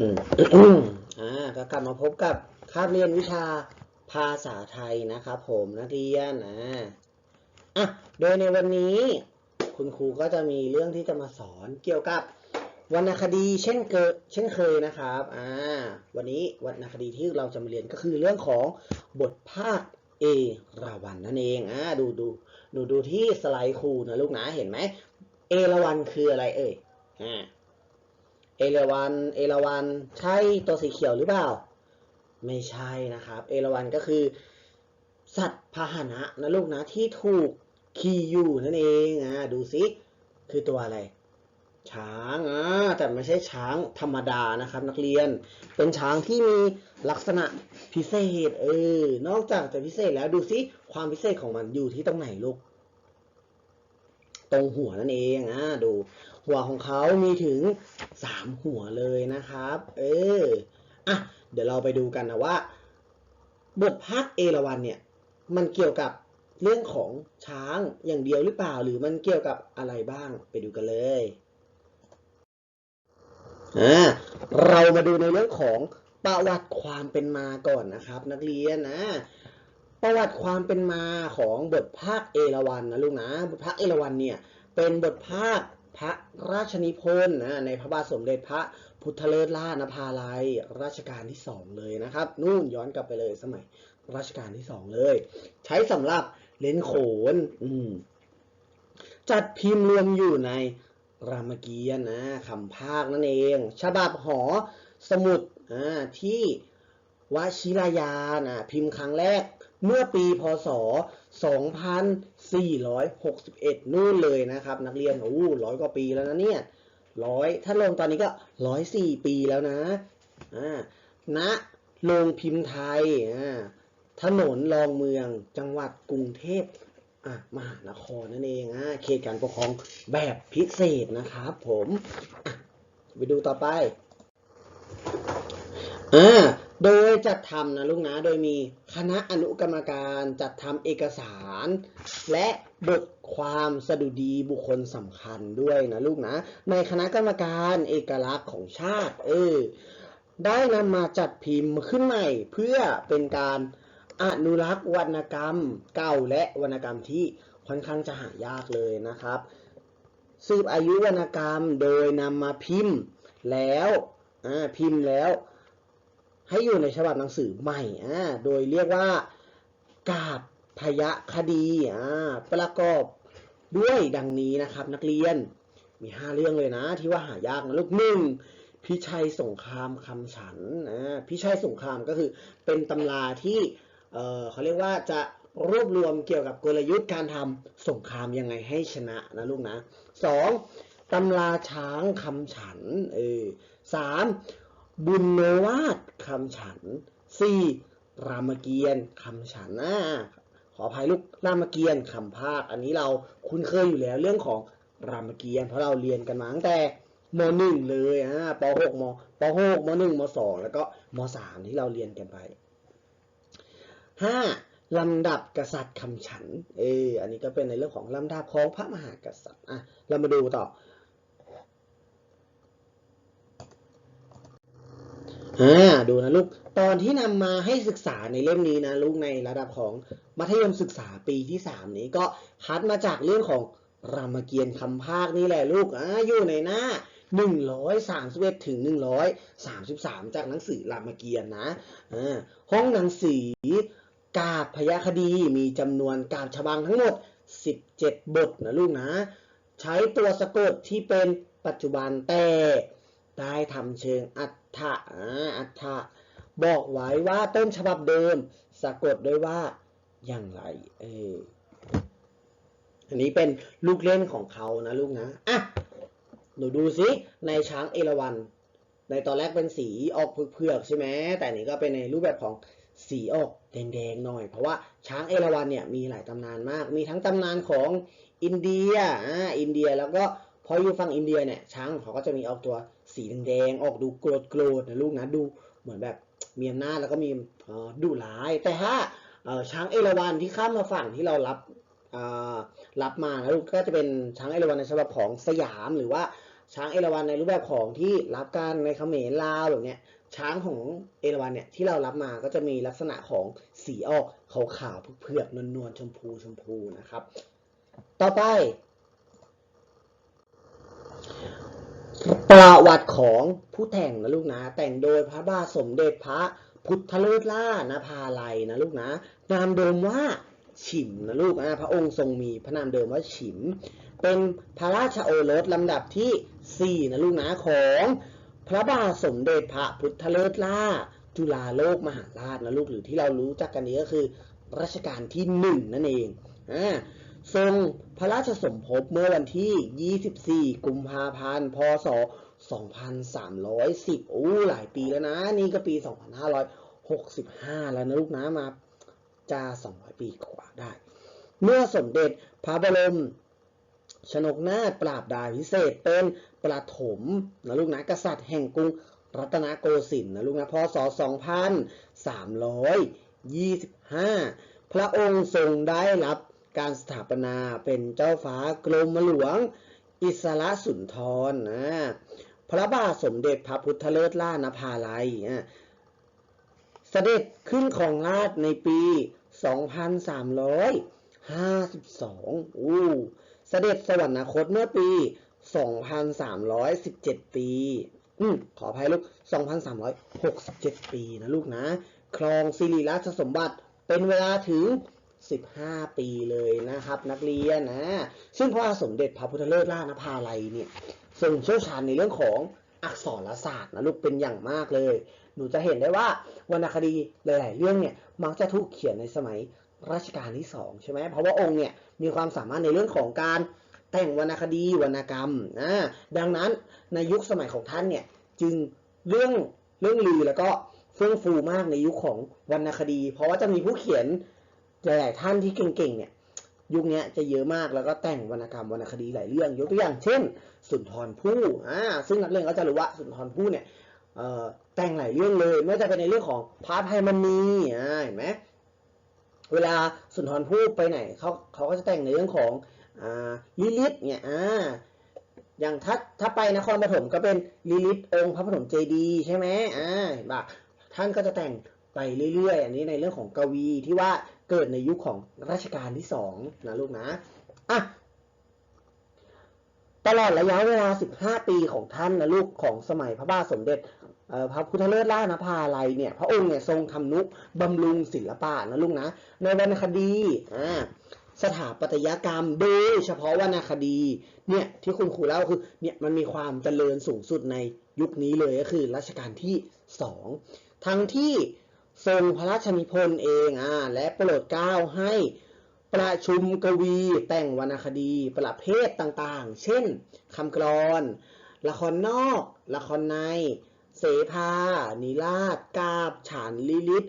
อืมอ่าก็กลับมาพบกับคาบเรียนวิชาภาษาไทยนะครับผมนักเรียนอ่าอะโดยในวันนี้ คุณครูก็จะมีเรื่องที่จะมาสอนเกี่ยวกับวรรณคดีเช่นเกยเช่นเคยนะครับอ่าวันนี้วรรณคดีที่เราจะมาเรียนก็คือเรื่องของบทภาคเอราวัณนั่นเองอ่าดูดูดูดูที่สไลด์ครูนะลูกนะเห็นไหมเอราวัณคืออะไรเอ่ยอ่า เอราวันเอราวันใช่ตัวสีเขียวหรือเปล่า ไม่ใช่นะครับ เอราวันก็คือ สัตว์พาหนะนะลูกนะที่ถูกขี่อยู่นั่นเองอะดูสิคือตัวอะไร ช้างอ่าแต่ไม่ใช่ช้างธรรมดานะครับ นักเรียน เป็นช้างที่มีลักษณะพิเศษ เออ นอกจากจะพิเศษแล้วดูสิความพิเศษของมันอยู่ที่ตรงไหนลูกตรงหัวนั่นเองอ่าดู หัวของเขามีถึงสามหัวเลยนะครับ เอออะเดี๋ยวเราไปดูกันนะว่า บทภาคเอราวัณเนี่ย มันเกี่ยวกับเรื่องของช้างอย่างเดียวหรือเปล่า หรือมันเกี่ยวกับอะไรบ้างไปดูกันเลยอ่าเรามาดูในเรื่องของประวัติความเป็นมาก่อนนะครับ นักเรียนนะประวัติความเป็นมาของบทภาคเอราวัณนะลูกนะบทภาคเอราวัณเนี่ยเป็นบทภาค พระราชนิพนธ์นะในพระบาทสมเด็จพระพุทธเลิศล่านภาลัยรัชกาลที่สองเลยนะครับ นู่นย้อนกลับไปเลยสมัยรัชกาลที่สองเลย ใช้สำหรับเลนโขนอืจัดพิมพ์รวมอยู่ในรามเกียรตินะคำภาคนั่นเอง ฉบับหอสมุดที่วชิรยานะพิมพ์ครั้งแรก เมื่อปีพศ 2461 นู่นเลยนะครับ นักเรียนโอ้ร้อยกว่าปีแล้วนะเนี่ยร้อยถ้าลงตอนนี้ก็ร้อยสี่ปีแล้วนะอ่าณโรงพิมพ์ไทยอ่าถนนรองเมืองจังหวัดกรุงเทพอะมหานครนั่นเองอ่าเขตการปกครองแบบพิเศษนะครับผมไปดูต่อไปอ่า โดยจัดทำนะลูกนะ โดยมีคณะอนุกรรมการจัดทำเอกสาร และบทความสดุดีบุคคลสำคัญด้วยนะลูกนะ ในคณะกรรมการเอกลักษณ์ของชาติ เออ ได้นำมาจัดพิมพ์ขึ้นใหม่ เพื่อเป็นการอนุรักษ์วรรณกรรมเก่าและวรรณกรรมที่ค่อนข้างจะหายากเลยนะครับ สืบอายุวรรณกรรมโดยนำมาพิมพ์แล้วพิมพ์แล้ว ให้อยู่ในฉบับหนังสือใหม่อ่าโดยเรียกว่ากาบพยคดีอ่าประกอบด้วยดังนี้นะครับ นักเรียนมีห้าเรื่องเลยนะ ที่ว่าหายากนะลูกหนึ่งพิชัยสงครามคำฉันอ่าพิชัยสงครามก็คือเป็นตำราที่เออเขาเรียกว่าจะรวบรวมเกี่ยวกับกลยุทธ์การทำสงครามยังไงให้ชนะนะลูกนะสองตำราช้างคำฉันเออสาม บุญโนวาทคำฉัน 4. รามเกียรติ์คำฉันอ่าขออภัยลูกรามเกียรติ์คำภาค อันนี้เราคุ้นเคยอยู่แล้วเรื่องของรามเกียรติ์เพราะเราเรียนกันมาตั้งแต่ม .1 เลยอ่าป .6 มป .6 ม .1 ม .2 แล้วก็ม .3 ที่เราเรียนกันไป 5. ลำดับกษัตริย์คำฉัน เออ อันนี้ก็เป็นในเรื่องของลำดับของพระมหากษัตริย์ อะ เรามาดูต่อ อ่าดูนะลูก ตอนที่นำมาให้ศึกษาในเล่มนี้นะลูกในระดับของมัธยมศึกษาปีที่ 3 นี้ก็คัดมาจากเรื่องของรามเกียรติ์คำภาคนี่แหละลูกอ่าอยู่ในหน้า131ถึง133 จากหนังสือรามเกียรติ์นะอ่าห้องหนังสือกาบพยาคดีมีจำนวนกาบฉบังทั้งหมด 17 บทนะลูกนะ ใช้ตัวสะกดที่เป็นปัจจุบันแต่ ได้ทำเชิงอัฏฐะอัฏฐะบอกไว้ว่าต้นฉบับเดิมสะกดด้วยว่าอย่างไร เอออันนี้เป็นลูกเล่นของเขานะลูกนะ อะ หนูดูสิในช้างเอราวัณในตอนแรกเป็นสีออกเผือกใช่ไหม แต่อันนี้ก็เป็นในรูปแบบของสีออกแดงๆหน่อย เพราะว่าช้างเอราวัณเนี่ยมีหลายตำนานมาก มีทั้งตำนานของอินเดีย อ่า อินเดีย แล้วก็พออยู่ฝั่งอินเดียเนี่ยช้างเขาก็จะมีออกตัว สีแดงๆออกดูโกรธๆนะลูกนะดูเหมือนแบบมีอำนาจแล้วก็มีดุร้าย แต่ถ้าช้างเอราวัณที่ข้ามมาฝั่งที่เรารับรับมานะลูกก็จะเป็นช้างเอราวัณในฉบับของสยามหรือว่าช้างเอราวัณในรูปแบบของที่รับการในเขมรลาวแบบเนี้ยช้างของเอราวัณเนี่ยที่เรารับมาก็จะมีลักษณะของสีออกขาวๆเผือกๆนวลๆชมพูชมพูนะครับ ต่อไป ประวัติของผู้แต่งนะลูกนะ แต่งโดยพระบาทสมเด็จพระพุทธเลิศล่านภาลัยนะลูกนะ นามเดิมว่าฉิมนะลูกนะพระองค์ทรงมีพระนามเดิมว่าฉิม เป็นพระราชโอรสลำดับที่ 4 นะลูกนะของพระบาทสมเด็จพระพุทธเลิศล่า จุฬาโลกมหาราชนะลูกหรือที่เรารู้จักกันนี้ก็คือรัชกาลที่ 1 นั่นเองอ่า ทรงพระราชสมภพเมื่อวันที่ 24 กุมภาพันธ์ พศ 2310โอ้หลายปีแล้วนะ นี่ก็ปี 2565 แล้วนะลูกนะมาจะ 200 ปีกว่าได้ เมื่อสมเด็จพระบรมชนกนาถปราบดาพิเศษเป็นประถมนะลูกนะกษัตริย์แห่งกรุงรัตนโกสินทร์นะลูกนะพศ 2325 พระองค์ทรงได้รับ การสถาปนาเป็นเจ้าฟ้ากรมหลวง อิสระสุนทรนะพระบาทสมเด็จพระพุทธเลิศล่านภาลัยนะเสด็จขึ้นของราชในปี 2352 อู้เสด็จสวรรคตเมื่อปี 2317 ปีอืมขออภัยลูก 2367 ปีนะลูกนะ ครองสิริราชสมบัติเป็นเวลาถึง 15 ปีเลยนะครับ นักเรียนนะ ซึ่งพระสมเด็จพระพุทธเลิศล่านภาลัยเนี่ยทรงเชี่ยวชาญในเรื่องของอักษรศาสตร์นะลูกเป็นอย่างมากเลย หนูจะเห็นได้ว่าวรรณคดีหลาย ๆ เรื่องเนี่ยมักจะถูกเขียนในสมัยรัชกาลที่สองใช่ไหมเพราะว่าองค์เนี่ยมีความสามารถในเรื่องของการแต่งวรรณคดีวรรณกรรมนะดังนั้นในยุคสมัยของท่านเนี่ยจึงเรื่องเรื่องลือแล้วก็เฟื่องฟูมากในยุคของวรรณคดี เพราะว่าจะมีผู้เขียน หลายๆท่านที่เก่งๆเนี่ยยุคนี้จะเยอะมากแล้วก็แต่งวรรณกรรมวรรณคดีหลายเรื่อง ยกตัวอย่างเช่น สุนทรภู่อ่าซึ่งนักเรียนก็จะรู้ว่าสุนทรภู่เนี่ยแต่งหลายเรื่องเลยไม่ว่าจะเป็นในเรื่องของพระอภัยมณีอ่าเห็นไหมเวลาสุนทรภู่ไปไหนเขาเขาก็จะแต่งในเรื่องของอ่าลิลิตเนี่ยอ่าอย่างถ้าถ้าไปนครปฐมก็เป็นลิลิตองค์พระปฐมเจดีย์ใช่ไหมอ่าเห็นปะท่านก็จะแต่งไปเรื่อยๆ อันนี้ในเรื่องของกวีที่ว่า เกิดในยุคของรัชกาลที่สองนะลูกนะอะตลอดระยะเวลา 15 ปีของท่านนะลูกของสมัยพระบาทสมเด็จพระพุทธเลิศล่านภาลัยเนี่ยพระองค์เนี่ยทรงทำนุบำรุงศิลปะนะลูกนะในวรรณคดีอ่าสถาปัตยกรรมโดยเฉพาะวรรณคดีเนี่ยที่คุณครูเล่าคือเนี่ยมันมีความเจริญสูงสุดในยุคนี้เลยก็คือรัชกาลที่สองทั้งที่ ทรงพระราชนิพนธ์เองอ่าและโปรดเกล้าให้ประชุมกวีแต่งวรรณคดีประเภทต่างๆ เช่นคำกรอน ละครนอก ละครใน เสภา นิราศกาบฉานลิลิต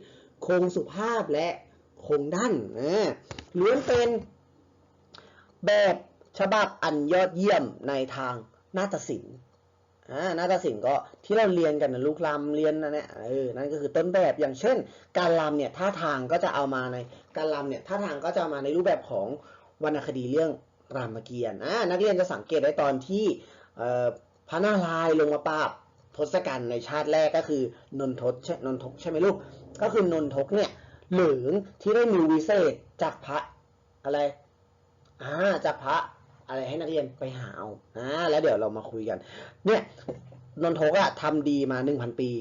คงสุภาพและคงดั้นนะล้วนเป็นแบบฉบับอันยอดเยี่ยมในทางนาฏศิลป์ อ่านาฏศิลป์ก็ที่เราเรียนกันนะลูกลำเรียนนะเนี่ยเออนั่นก็คือต้นแบบอย่างเช่น การลำเนี่ยท่าทางก็จะเอามาในการลำเนี่ยท่าทางก็จะามาในรูปแบบของวรรณคดีเรื่องรามเกียรติ์อ่านักเรียนจะสังเกตได้ตอนที่เอ่อพระนารายณ์ลงมาปราบทศกัณฐ์ในชาติแรกก็คือนนทศใช่นนทกใช่ไหมลูกก็คือนนทกเนี่ยเหลืองที่ได้มีวิเศษจากพระอะไรอ่าจากพระ อะไรให้นักเรียนไปหาเอาอ่าแล้วเดี๋ยวเรามาคุยกัน เนี่ยนนทกอะทำดีมาหนึ่งพันปี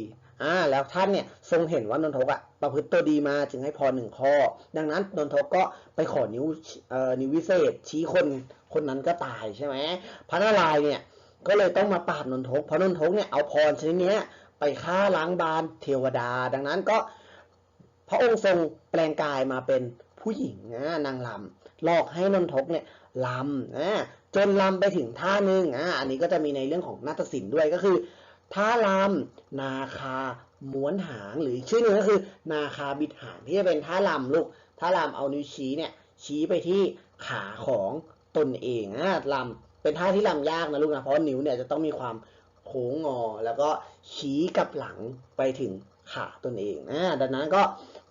อ่าแล้วท่านเนี่ยทรงเห็นว่านนทกอะประพฤติตัวดีมาจึงให้พรหนึ่งข้อ ดังนั้นนนทกก็ไปขอนิ้วเอ่อนิ้ววิเศษ ชี้คนคนนั้นก็ตายใช่ไหมพระนารายณ์เนี่ยก็เลยต้องมาปราบนนทกเพราะนนทกเนี่ยเอาพรชนิดนี้ไปฆ่าล้างบานเทวดา ดังนั้นก็พระองค์ทรงแปลงกายมาเป็นผู้หญิงนะนางลำหลอกให้นนทกเนี่ย ลำนะจนลำไปถึงท่าหนึงอ่าอันนี้ก็จะมีในเรื่องของนาฏศิลป์ด้วยก็คือ ท่าลำนาคาม้วนหางหรือชื่อหนึ่งก็คือ นาคาบิดหางที่จะเป็นท่าลำลูกท่าลำเอานิ้วชี้เนี่ยชี้ไปที่ขาของตนเองนะลำเป็นท่าที่ลำยากนะลูกนะเพราะนิ้วเนี่ยจะต้องมีความโค้งงอ แล้วก็ชี้กับหลังไปถึงขาตนเองนะดังนั้นก็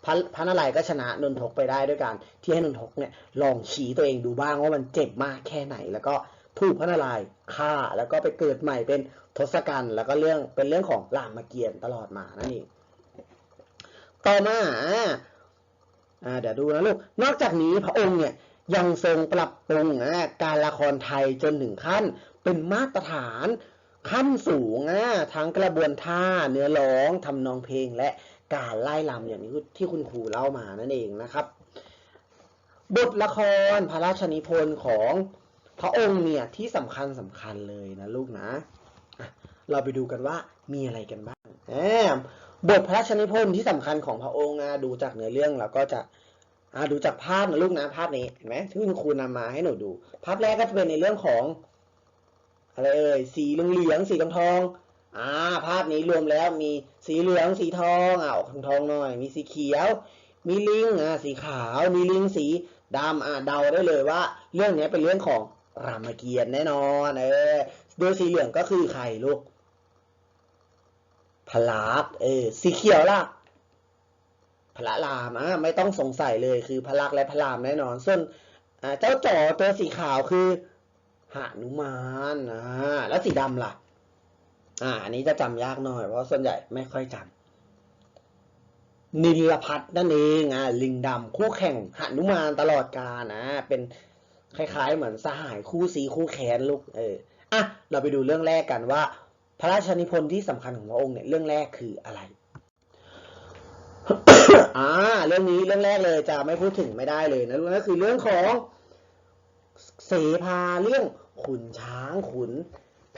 พระพระนารายณ์ก็ชนะนนทกไปได้ด้วยการที่ให้นนทกเนี่ยลองชี้ตัวเองดูบ้างว่ามันเจ็บมากแค่ไหน แล้วก็ถูกพระนารายณ์ฆ่าแล้วก็ไปเกิดใหม่เป็นทศกัณฐ์แล้วก็เรื่องเป็นเรื่องของรามเกียรติ์ตลอดมานั่นเองต่อมาอ่าเดี๋ยวดูนะลูกนอกจากนี้พระองค์เนี่ยยังทรงปรับปรุงการละครไทยจนถึงขั้น เป็นมาตรฐานขั้นสูงทั้งกระบวนท่าเนื้อร้องทำนองเพลงและ การไล่ลำอย่างนี้ที่คุณครูเล่ามานั่นเองนะครับ บทละครพระราชนิพนธ์ของพระองค์เนี่ยที่สำคัญสำคัญเลยนะลูกนะ เราไปดูกันว่ามีอะไรกันบ้างแหมบทพระราชนิพนธ์ที่สำคัญของพระองค์นะดูจากเนื้อเรื่องเราก็จะอดูจากภาพนะลูกนะภาพนี้เห็นไหมที่คุณครูนำมาให้หนูดู ภาพแรกก็จะเป็นในเรื่องของอะไรเอ่ยสีเหลืองๆสีทองทอง อ่าภาพนี้รวมแล้วมีสีเหลืองสีทองอ่าออกทองทองหน่อย มีสีเขียว มีลิงอ่าสีขาว มีลิงสีดำอ่าเดาได้เลยว่า เรื่องนี้เป็นเรื่องของรามเกียรติ์แน่นอนเออโดยสีเหลืองก็คือใครลูกพลักเออสีเขียวล่ะพระรามอะไม่ต้องสงสัยเลยคือพระลักษ์และพระรามแน่นอน ส่วนเจ้าจ๋อตัวสีขาวคือหานุมานอ่าแล้วสีดำล่ะ อ่าอันนี้จะจำยากหน่อย เพราะส่วนใหญ่ไม่ค่อยจำนิลพัฒน์นั่นเองอ่าลิงดำคู่แข่งหนุมานตลอดกาลนะ เป็นคล้ายๆ เหมือนสหายคู่ซีคู่แค้นลูกเอออะเราไปดูเรื่องแรกกันว่า พระราชนิพนธ์ที่สำคัญของพระองค์เนี่ยเรื่องแรกคืออะไรอ่าเรื่องนี้เรื่องแรกเลยจะไม่พูดถึงไม่ได้เลยนะลูกนั่นคือเรื่องของเสภาเรื่องขุนช้างขุน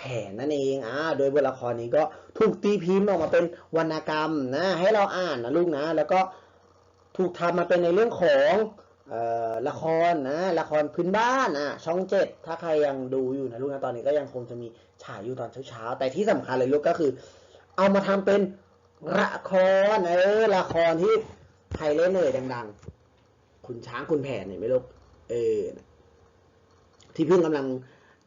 ผนนั่นเองอ่าโดยบทละครนี้ก็ถูกตีพิมพ์ออกมาเป็นวรรณกรรมนะให้เราอ่านนะลูกนะ แล้วก็ถูกทำมาเป็นในเรื่องของออละครนะละครพื้นบ้านอะช่องเจ็ดถ้าใครยังดูอยู่นะลูกนะตอนนี้ก็ยังคงจะมีฉายอยู่ตอนเช้าๆแต่ที่สำคัญเลยลูกก็คือ เอามาทำเป็นละครเออละครที่ใครเล่นเลยดังๆขุนช้างขุนแผนเห็นไหมลูกเออที่เพิ่งกำลัง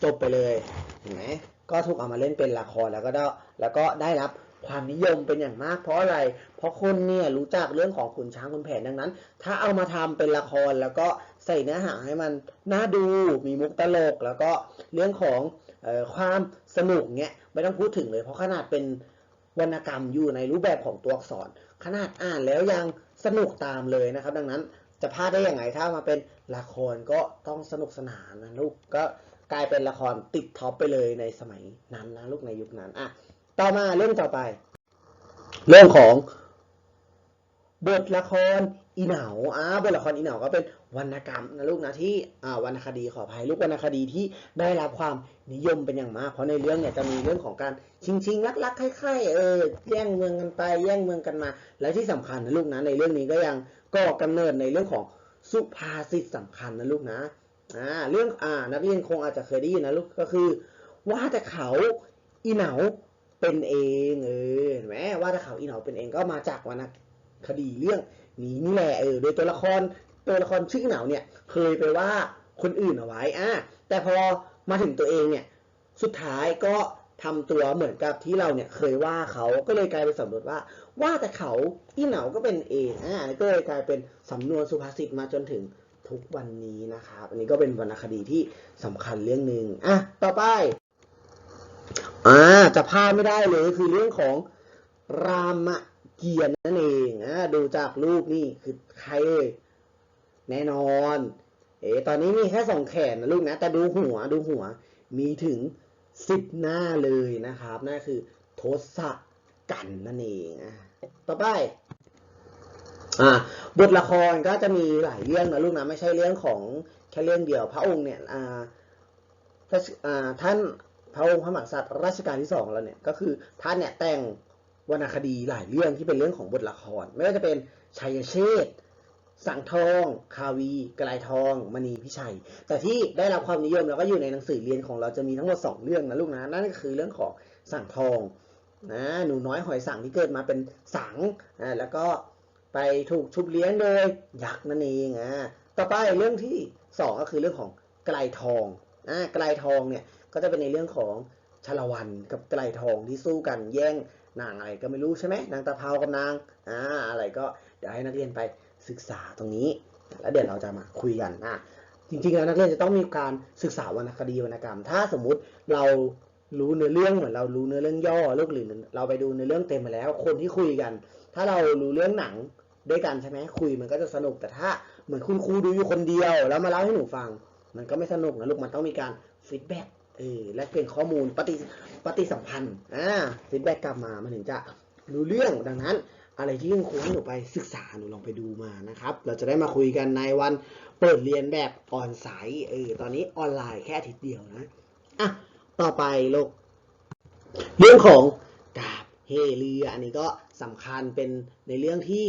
จบไปเลยเห็นไหม ก็ถูกเอามาเล่นเป็นละครแล้วก็ได้แล้วก็ได้รับความนิยมเป็นอย่างมาก เพราะอะไร เพราะคนเนี่ยรู้จักเรื่องของขุนช้างขุนแผนดังนั้น ถ้าเอามาทำเป็นละครแล้วก็ใส่เนื้อหาให้มันน่าดูมีมุกตลก แล้วก็เรื่องของออความสนุกเนี่ยไม่ต้องพูดถึงเลย เพราะขนาดเป็นวรรณกรรมอยู่ในรูปแบบของตัวอักษร ขนาดอ่านแล้วยังสนุกตามเลยนะครับ ดังนั้นจะพลาดได้ยังไงถ้ามาเป็นละครก็ต้องสนุกสนานนะลูกก็ กลายเป็นละครติดท็อปไปเลยในสมัยนั้นนะลูกในยุคนั้นอะต่อมาเรื่องต่อไป เรื่องของบทละครอีเหนาอ่าบทละครอีเหนาก็เป็นวรรณกรรมนะลูกนะที่อ่าวรรณคดีขออภัยลูกวรรณคดีที่ได้รับความนิยมเป็นอย่างมาก เพราะในเรื่องเนี่ยจะมีเรื่องของการชิงชิงลักลักๆใคร่ๆเออแย่งเมืองกันไปแย่งเมืองกันมา และที่สำคัญนะลูกนะในเรื่องนี้ก็ยังก่อกำเนิดในเรื่องของสุภาษิตสำคัญนะลูกนะ อ่าเรื่องอ่านักเรียนคงอาจจะเคยได้ยินนะลูกก็คือ ว่าแต่เขาอีเหนาเป็นเองเออเห็นไหมว่าแต่เขาอีเหนาเป็นเองก็มาจากวรรณคดีเรื่องนี้นี่แหละเออโดยตัวละครตัวละครชื่ออีเหนาเนี่ยเคยไปว่าคนอื่นเอาไว้อะแต่พอมาถึงตัวเองเนี่ยสุดท้ายก็ทำตัวเหมือนกับที่เราเนี่ยเคยว่าเขาก็เลยกลายเป็นสำนวนว่า ว่าแต่เขาอีเหนาก็เป็นเองอ่าก็เลยกลายเป็นสำนวนสุภาษิตมาจนถึง ทุกวันนี้นะครับ อันนี้ก็เป็นวรรณคดีที่สำคัญเรื่องหนึ่งอะต่อไปอ่าจะพลาดไม่ได้เลยคือเรื่องของรามเกียรตินั่นเองอ่าดูจากรูปนี่คือใครเอ่ยแน่นอน เอ๋ตอนนี้มีแค่สองแขนนะลูกนะ แต่ดูหัวดูหัว มีถึงสิบหน้าเลยนะครับนั่นคือทศกัณฐ์นั่นเองอะต่อไป อ่าบทละครก็จะมีหลายเรื่องนะลูกนะไม่ใช่เรื่องของแค่เรื่องเดียว พระองค์เนี่ยอ่ารัชอ่าท่านพระองค์พระมหากษัตริย์รัชกาลที่สองแล้วเนี่ยก็คือท่านเนี่ยแต่งวรรณคดีหลายเรื่องที่เป็นเรื่องของบทละคร ไม่ว่าจะเป็นชัยเชษสังทอง คาวี กลายทองมณีพิชัย แต่ที่ได้รับความนิยมแล้วก็อยู่ในหนังสือเรียนของเราจะมีทั้งหมดสองเรื่องนะลูกนะนั่นก็คือเรื่องของสังทองนะหนูน้อยหอยสังที่เกิดมาเป็นสังอ่าแล้วก็ ไปถูกชุบเลี้ยงโดยยักษ์นั่นเองอ่าต่อไปเรื่องที่สองก็คือเรื่องของไกลทองอ่าไกลทองเนี่ยก็จะเป็นในเรื่องของชลวันกับไกลทองที่สู้กันแย่งนางอะไรก็ไม่รู้ใช่ไหมนางตะเภากับนางอ่าอะไรก็เดี๋ยวให้นักเรียนไปศึกษาตรงนี้ แล้วเดี๋ยวเราจะมาคุยกันอะจริงๆแล้วนักเรียนจะต้องมีการศึกษาวรรณคดีวรรณกรรม ถ้าสมมุติเรารู้เนื้อเรื่องเหมือนเรารู้เนื้อเรื่องย่อลูกหรือเราไปดูเนื้อเรื่องเต็มมาแล้ว คนที่คุยกัน ถ้าเรารู้เรื่องหนัง ด้วยกันใช่ไหมคุยมันก็จะสนุกแต่ถ้าเหมือนคุณครูดูอยู่คนเดียว แล้วมาเล่าให้หนูฟัง มันก็ไม่สนุกนะลูกมันต้องมีการฟีดแบ็กเออและเป็นข้อมูลปฏิปฏิสัมพันธ์อ่าฟีดแบ็กกลับมามันถึงจะรู้เรื่องดังนั้น อะไรที่คุณครูให้หนูไปศึกษาหนูลองไปดูมานะครับ เราจะได้มาคุยกันในวันเปิดเรียนแบบออนไซต์เออตอนนี้ออนไลน์แค่อาทิตย์เดียวนะอะต่อไปลูกเรื่องของ เฮเรืออันนี้ก็สำคัญเป็นในเรื่องที่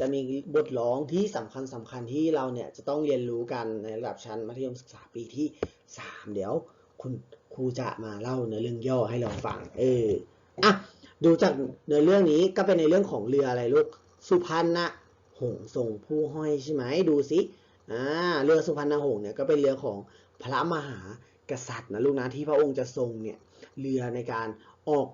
จะมีบทร้องที่สำคัญสำคัญที่เราเนี่ยจะต้องเรียนรู้กันในระดับชั้นมัธยมศึกษาปีที่สามเดี๋ยวคุณครูจะมาเล่าในเรื่องย่อให้เราฟัง เอออะดูจากในเรื่องนี้ก็เป็นในเรื่องของเรืออะไรลูกสุพรรณหงส์ทรงผู้ห้อยใช่ไหมดูสิอ่าเรือสุพรรณหงส์เนี่ยก็เป็นเรือของพระมหากษัตริย์นะลูกนะที่พระองค์จะทรงเนี่ยเรือในการออก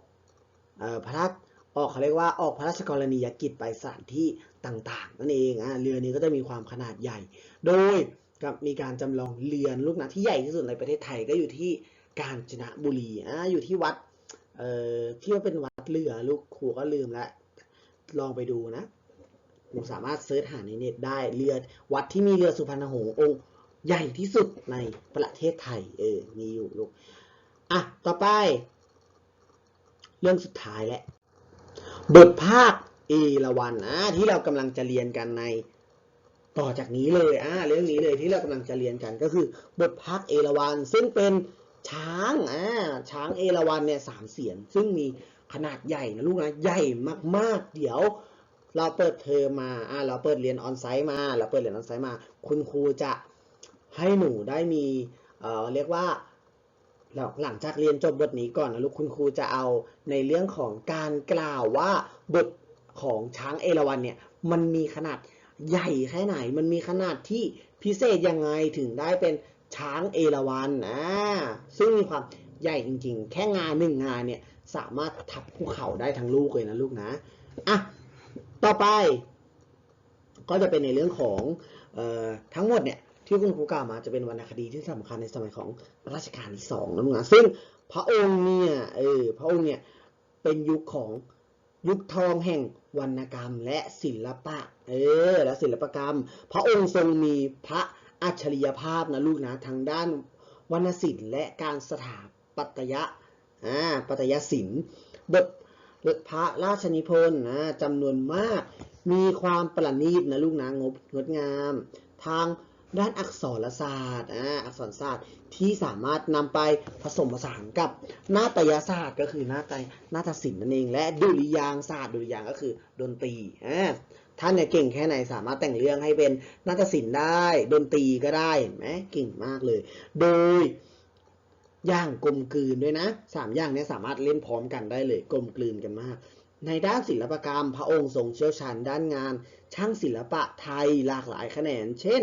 พระราชออกเขาเรียกว่าออกพระราชกรณียกิจไปสถานที่ต่างๆ นั่นเองอ่าเรือนี้ก็จะมีความขนาดใหญ่ โดยกับมีการจำลองเรือนลูกนะที่ใหญ่ที่สุดในประเทศไทยก็อยู่ที่กาญจนบุรีอ่าอยู่ที่วัดเอ่อที่ว่าเป็นวัดเรือลูกครูก็ลืมแล้วลองไปดูนะหนูสามารถเซิร์ชหาในเน็ตได้เรือวัดที่มีเรือสุพรรณหงส์องค์ใหญ่ที่สุดในประเทศไทยเออมีอยู่ลูกอะต่อไป เรื่องสุดท้ายแหละ บทภาคเอราวันอะที่เรากำลังจะเรียนกันใน ต่อจากนี้เลยอ่าเรื่องนี้เลยที่เรากำลังจะเรียนกันก็คือ บทภาคเอราวันซึ่งเป็นช้างอ่าช้างเอราวัณเนี่ยสามเสียน ซึ่งมีขนาดใหญ่นะลูกนะใหญ่มาก ๆ เดี๋ยว เราเปิดเทอมมาอ่าเราเปิดเรียนออนไซต์มาเราเปิดเรียนออนไซต์มา คุณครูจะให้หนูได้มีเอ่อเรียกว่า หลังหลังจากเรียนจบบทนี้ก่อนนะลูกคุณครูจะเอาในเรื่องของการกล่าวว่าบทของช้างเอราวัณเนี่ยมันมีขนาดใหญ่แค่ไหน มันมีขนาดที่พิเศษยังไงถึงได้เป็นช้างเอราวัณอ่าซึ่งมีความใหญ่จริง ๆ แค่งานหนึ่งงานเนี่ยสามารถทับภูเขาได้ทั้งลูกเลยนะลูกนะอะต่อไป ก็จะเป็นในเรื่องของออทั้งหมดเนี่ย ที่คุณครูกล่าวมาจะเป็นวรรณคดีที่สำคัญในสมัยของรัชกาลที่สองนะลูกนะซึ่งพระองค์เนี่ยเออพระองค์เนี่ยเป็นยุคของยุคทองแห่งวรรณกรรมและศิลปะ เออ และศิลปกรรม พระองค์ทรงมีพระอัจฉริยภาพนะลูกนะทางด้านวรรณศิลป์และการสถาปัตยะอ่าปัตยศิลป์บทพระราชนิพนธ์นะจำนวนมาก มีความประณีตนะลูกนะงบงดงาม ทาง ด้านอักษรศาสตร์อ่าอักษรศาสตร์ที่สามารถนำไปผสมผสานกับนาฏยศาสตร์ ก็คือนาฏนาฏศิลป์นั่นเอง และดุริยางศาสตร์ดุริยางก็คือดนตรีอ่าท่านเนี่ยเก่งแค่ไหนสามารถแต่งเรื่องให้เป็นนาฏศิลป์ได้ดนตรีก็ได้เห็นไหมเก่งมากเลย โดยอย่างกลมกลืนด้วยนะสามอย่างเนี้สามารถเล่นพร้อมกันได้เลย กลมกลืนกันมาก ในด้านศิลปกรรม พระองค์ทรงเชี่ยวชาญด้านงาน ช่างศิลปะไทยหลากหลายแขนง เช่น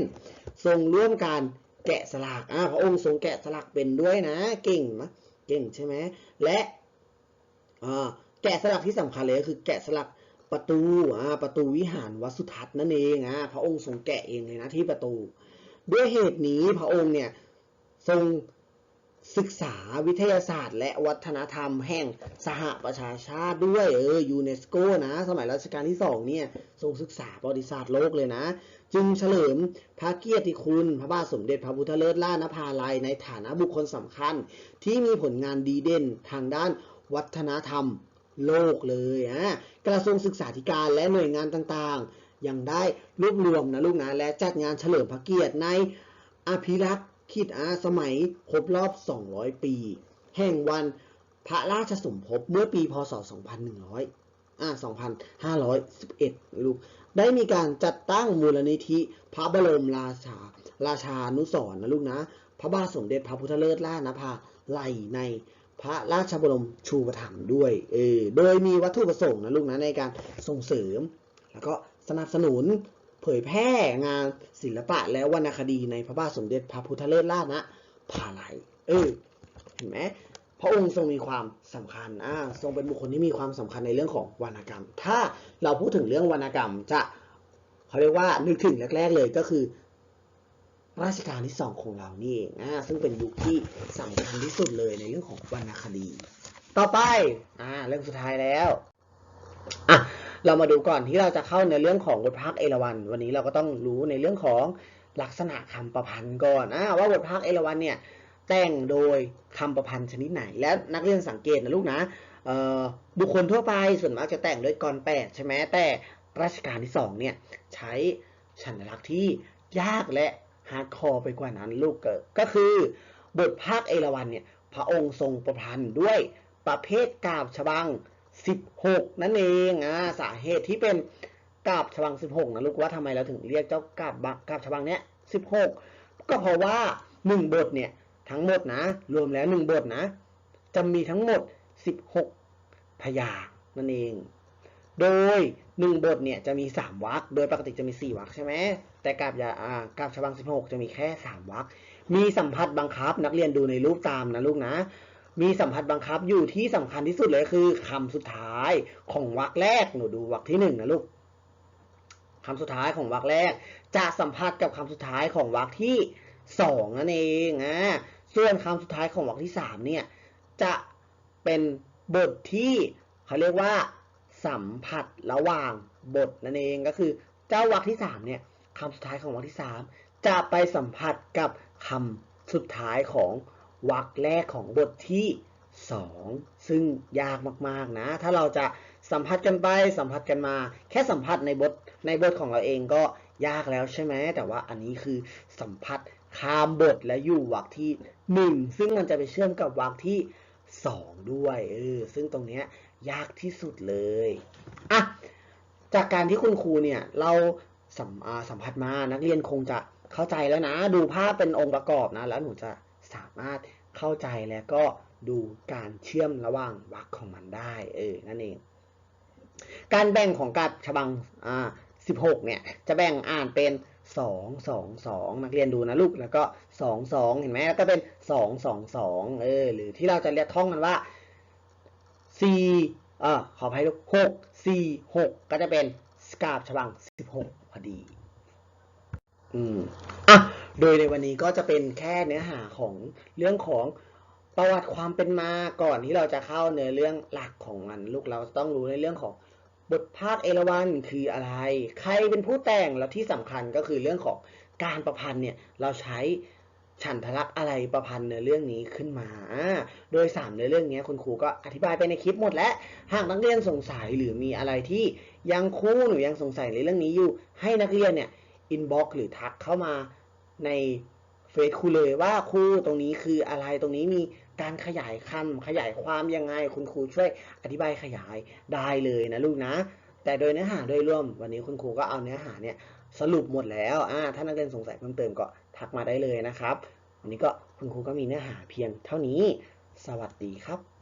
ทรงร่วมการแกะสลักอ่าพระองค์ทรงแกะสลักเป็นด้วยนะ เก่งมะเก่งใช่ไหมและอ่าแกะสลักที่สำคัญเลยคือแกะสลักประตูอ่าประตูวิหารวัดสุทัศน์นั่นเองอ่าพระองค์ทรงแกะเองเลยนะที่ประตู ด้วยเหตุนี้พระองค์เนี่ยทรง ศึกษาวิทยาศาสตร์ และวัฒนธรรมแห่งสหประชาชาติด้วยเออยูเนสโกนะ สมัยรัชกาลที่สองเนี่ยทรงศึกษาประวัติศาสตร์โลกเลยนะ จึงเฉลิมพระเกียรติคุณ พระบาทสมเด็จพระพุทธเลิศล่านภาลัย ในฐานะบุคคลสำคัญ ที่มีผลงานดีเด่นทางด้านวัฒนธรรมโลกเลยอะกระทรวงศึกษาธิการและหน่วยงานต่างๆ ยังได้รวบรวมนะลูกนะและจัดงานเฉลิมพระเกียรติในอภิรักษ์ คิดอาสมัยครบรอบ 200 ปี แห่งวันพระราชสมภพเมื่อปีพศ 2100อ่า2511 ลูก ได้มีการจัดตั้งมูลนิธิ พระบรมราชา ราชานุสรนะลูกนะ พระบาทสมเด็จพระพุทธเลิศล่านภาไหลในพระราชบรมชูปถัมภ์ด้วย เออ โดยมีวัตถุประสงค์นะลูกนะในการส่งเสริม แล้วก็สนับสนุน เผยแพร่งานศิลปะและวรรณคดีในพระบาทสมเด็จพระพุทธเลิศล่านะพาลัยเออเห็นไหมพระองค์ทรงมีความสำคัญอ่าทรงเป็นบุคคลที่มีความสำคัญในเรื่องของวรรณกรรม ถ้าเราพูดถึงเรื่องวรรณกรรมจะเขาเรียกว่านึกถึงแรก ๆ เลยก็คือราชการที่สองของเรานี่เองอ่าซึ่งเป็นยุคที่สำคัญที่สุดเลยในเรื่องของวรรณคดี ต่อไปอ่าเรื่องสุดท้ายแล้วอะ เรามาดูก่อนที่เราจะเข้าในเรื่องของบทพักเอราวัณวันนี้เราก็ต้องรู้ในเรื่องของลักษณะคำประพันธ์ก่อนอว่าบทพักเอราวัณเนี่ยแต่งโดยคำประพันธ์ชนิดไหน และนักเรียนสังเกตนะลูกนะบุคคลทั่วไปส่วนมากจะแต่งด้วยกรแปดใช่ไหมแต่รัชกาลที่สองเนี่ยใช้ฉันลักษณ์ที่ยากและฮาร์ดคอร์ไปกว่านั้นลูกเกก็คือบทภาคเอราวัณเนี่ยพระองค์ทรงประพันธ์ด้วยประเภทกาบฉบัง 16 นั่นเองอ่าสาเหตุที่เป็นกาบฉบัง 16 นะลูกว่าทำไมเราถึงเรียกเจ้ากาบกาบฉบังเนี้ย16 ก็เพราะว่า 1 บทเนี่ยทั้งหมดนะ รวมแล้ว 1 บทนะ จะมีทั้งหมด 16 พยางนั่นเอง โดย 1 บทเนี่ยจะมี 3วรรคโดยปกติจะมี 4วรรคใช่ไหมแต่กาบยาอ่ากาบฉบัง 16 จะมีแค่ 3วรรคมีสัมผัสบังคับนักเรียนดูในรูปตามนะลูกนะ มีสัมผัสบังคับอยู่ที่สำคัญที่สุดเลยคือคำสุดท้ายของวรรคแรกหนูดูวรรคที่หนึ่งนะลูกคำสุดท้ายของวรรคแรก จะสัมผัสกับคำสุดท้ายของวรรคที่สองนั่นเองอ่าส่วนคำสุดท้ายของวรรคที่สามเนี่ยจะเป็นบทที่เขาเรียกว่า สัมผัสระหว่างบทนั่นเองก็คือ เจ้าวรรคที่สามเนี่ยคำสุดท้ายของวรรคที่สามจะไปสัมผัสกับคำสุดท้ายของ วรรคแรกของบทที่สองซึ่งยากมากๆนะ ถ้าเราจะสัมผัสกันไปสัมผัสกันมา แค่สัมผัสในบทในบทของเราเองก็ยากแล้วใช่ไหมแต่ว่าอันนี้คือสัมผัสข้ามบทและอยู่วรรคที่หนึ่งซึ่งมันจะไปเชื่อมกับวรรคที่สองด้วยเออซึ่งตรงเนี้ยยากที่สุดเลยอะจากการที่คุณครูเนี่ยเราสัมอ่าสัมผัสมานักเรียนคงจะเข้าใจแล้วนะ ดูภาพเป็นองค์ประกอบนะ แล้วหนูจะ สามารถเข้าใจแล้วก็ดูการเชื่อมระหว่างวรรคของมันได้เออนั่นเอง การแบ่งของกาบฉบังอ่า16เนี่ยจะแบ่งอ่านเป็น2 2 2นักเรียนดูนะลูกแล้วก็2 2เห็นไหมแล้วก็เป็น2 2 2เออหรือที่เราจะเรียกท่องกันว่า4เอ่อขออภัยลูก6 4 6ก็จะเป็นกาบฉบัง16พอดี อืมอะ โดยในวันนี้ก็จะเป็นแค่เนื้อหาของเรื่องของประวัติความเป็นมาก่อนที่เราจะเข้าเนื้อเรื่องหลักของมัน ลูกเราต้องรู้ในเรื่องของบทภาคเอราวัณคืออะไร ใครเป็นผู้แต่งแล้วที่สำคัญก็คือเรื่องของการประพันธ์เนี่ยเราใช้ฉันทลักษ์อะไรประพันธ์เนื้อเรื่องนี้ขึ้นมา โดยสามเนื้อเรื่องนี้คุณครูก็อธิบายไปในคลิปหมดแล้ว หากนักเรียนสงสัยหรือมีอะไรที่ยังคู่หรือยังสงสัยในเรื่องนี้อยู่ ให้นักเรียนเนี่ยอินบ็อกหรือทักเข้ามา ในเฟซครูเลยว่าครูตรงนี้คืออะไรตรงนี้มีการขยายคำขยายความยังไง คุณครูช่วยอธิบายขยายได้เลยนะลูกนะ แต่โดยเนื้อหาโดยรวม วันนี้คุณครูก็เอาเนื้อหาเนี่ยสรุปหมดแล้วอ่าถ้านักเรียนสงสัยเพิ่มเติมก็ทักมาได้เลยนะครับ วันนี้ก็คุณครูก็มีเนื้อหาเพียงเท่านี้ สวัสดีครับ